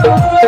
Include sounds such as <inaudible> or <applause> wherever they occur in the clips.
Thank <laughs> you.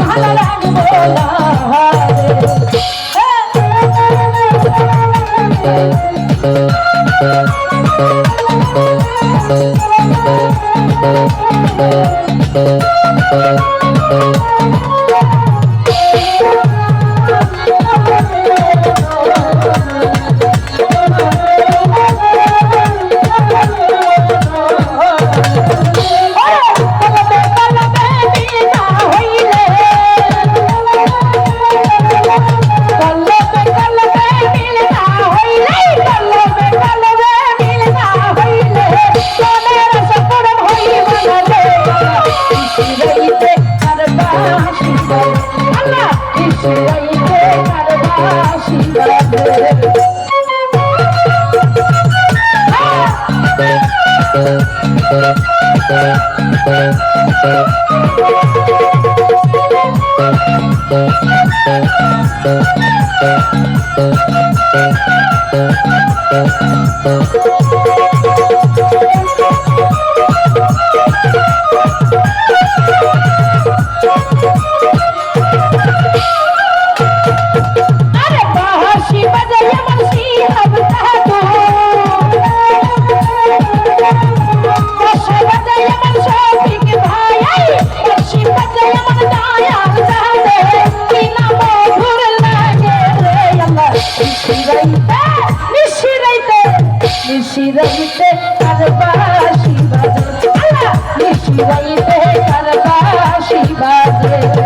ভালো লাগবো না Thank you. अरे निशिरैते करबाशी बजे अल्लाह निशिरैते करबाशी बजे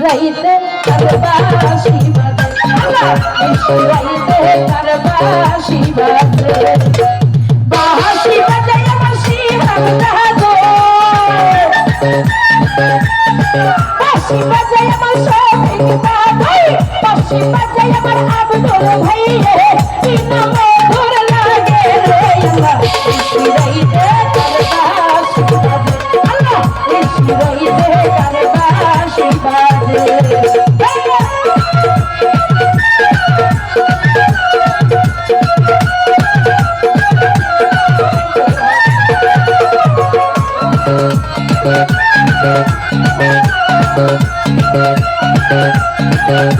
নিশিরাইতে করবাসি বাজে রাইতে করবাসি বাজে বাহাসি বাজে আমার শিবা গো বাসি বাজে আমার শোভিক ভাই বাসি বাজে আমার আব্দুল ভাই Thank you.